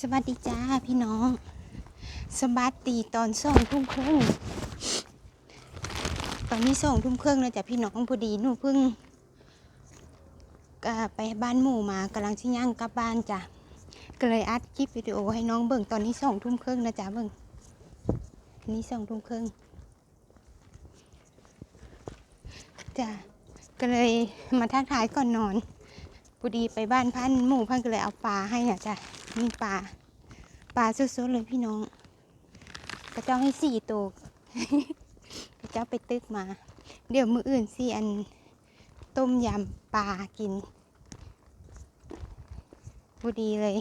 สวัสดีจ้าพี่น้อง สบัสดีตอนสองทุ่มครึ่งตอนนี้สองทุ่มครึ่งแล้วจ้ะพี่น้องพอดีหนูเพิ่งไปบ้านหมู่มากำลังชิย่างกลับบ้านจ้ะก็เลยอัดคลิปวิดีโอให้น้องเบิ่งตอนนี้สองทุ่มครึ่งนะจ๊ะเบิ่งนนี้สองทุ่มครึ่งจ้ะก็เลยมาทักทายก่อนนอน พอดีไปบ้านพันหมู่พันก็เลยเอาปลาให้น่ะจ้ะมีปลาปลาสดๆเลยพี่น้องกระเจ้าให้สี่ตัวกระเจ้าไปตึกมา เดี๋ยวมืออื่นสิอันต้มยำปลากินพอดีเลย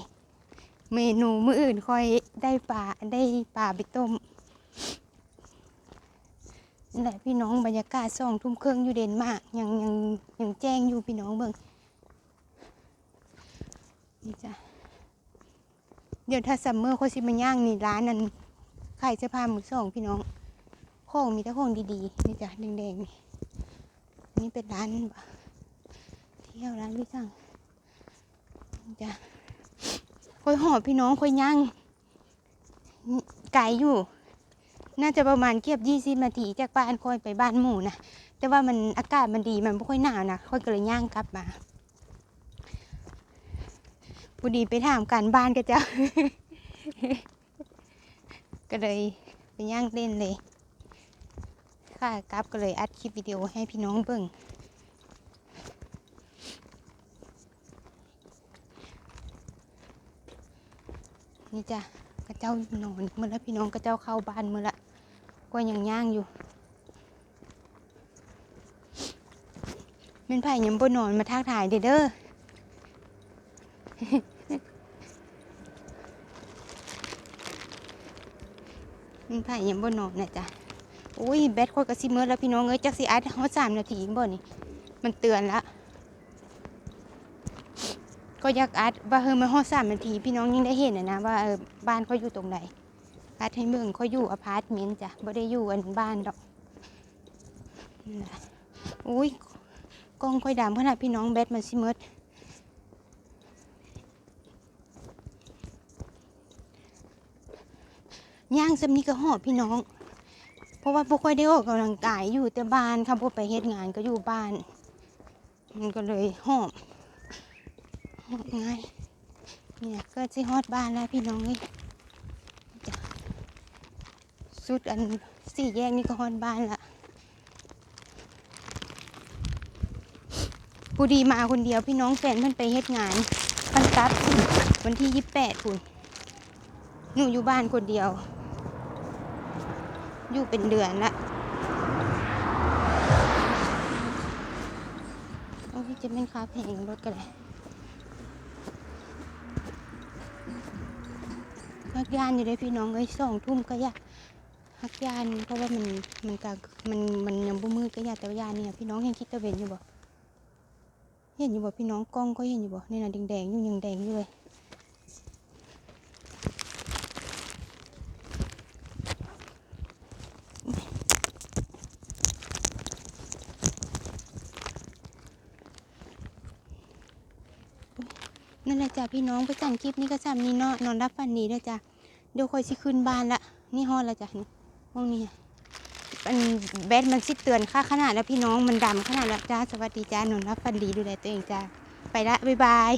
เมนูมืออื่นค่อยได้ปลาได้ปลาไปต้มนั่นแหละพี่น้องบรรยากาศสองทุ่มเครึ่องอยู่เด่นมากยังยังยังแจ้งอยู่พี่น้องเบิ่ง นี่จ้ะเดี๋ยวถ้าซัมเมอร์เขาสิมาย่างนี่ร้านนั้นขายเสื้อผ้ามือสองพี่น้องของมีแต่ของดีๆนี่จ้ะแดงๆนี่นี่เป็นร้านเที่ยวร้านพี่สั่งนี่จ้ะค่อยหอบพี่น้องค่อยย่างไกลอยู่ น่าจะประมาณเกียบยี่สิบนาทีจากบ้านค่อยไปบ้านหมู่นะแต่ว่ามันอากาศมันดีมันไม่ค่อยหนาวนะค่อยก็เลยย่างกลับมา พอดีไปถามการบ้านก็จะก็เลยไปย่างเล่นเลย ค่ะกราฟก็เลยอัดคลิปวิดีโอให้พี่น้องเบิ่งนี่จ้ะกระเจ้านอนเมื่อละพี่น้องกระเจ้าเข้าบ้านเมื่อละก็ยังย่างอยู่เป็นไผ่ยังบ่นอนมาทักถ่ายเด้อ เด้อมันไผ่ยังบ่นอนนะจ๊ะอุ้ยแบตคอยกระซิเมื่อแล้วพี่น้องเอ้ยจักสิอัดฮอดสามนาทีบ่นี่ มันเตือนละก็อยากอัดว่าเฮอมาฮอดสามนาที พี่น้องยังได้เห็นนะนะว่าเออบ้านเขาอยู่ตรงไหนอัดให้เมืองเขาอยู่อพาร์ตเมนต์จ้ะบ่ได้อยู่อันบ้านดอกอุ้ยกล้องค่อยดำขนาดพี่น้องแบตมันสิเมิด ย่างสำนี้ก็หอบพี่น้อง เพราะว่าพวกค่อยได้ออกกำลังกายอยู่แต่บ้านค่ะพวกไปเฮ็ดงานก็อยู่บ้าน มันก็เลยหอบหอบง่ายเนี่ยก็จะฮอดบ้านแล้วพี่น้องนี่จ้ะสุดอันสี่แยกนี่ก็ฮอดบ้านละผู้ดีมาคนเดียวพี่น้องแฟนเพิ่นไปเฮ็ดงานพันตัดวันที่ยี่สิบแปดคุณหนูอยู่บ้านคนเดียว อยู่เป็นเดือนละโอ้ยจะเป็นค้าแพงรถกันเลยฮักยานอยู่เลยพี่น้องเอ้ยสองทุ่มก็ยากฮักยานเพราะว่ามันมันกมันมันยังบ่มืดก็ยากแต่ว่ายานเนี่ยพี่น้องเห็นคิดตะเวนอยู่บ่เห็นอยู่บ่พี่น้องกล้องก็เห็นอยู่บ่นี่น่ะแดงๆอยู่ยังแดงอยู่เลย นั่นแหละจ้ะพี่น้องไปสั่งคลิปนี้ก็จำนี่เนาะนอนรับฝันดีด้วยจ้ะเดี๋ยวคอยสิขึ้นบ้านละนี่ฮอดแล้วจ้ะนี่ห้องนี้อะมันแบตมันสิเตือนค่าขนาดแล้วพี่น้องมันดำขนาดแล้วจ้าสวัสดีจ้านอนรับฝันดีดูแลตัวเองจ้าไปละบ๊ายบาย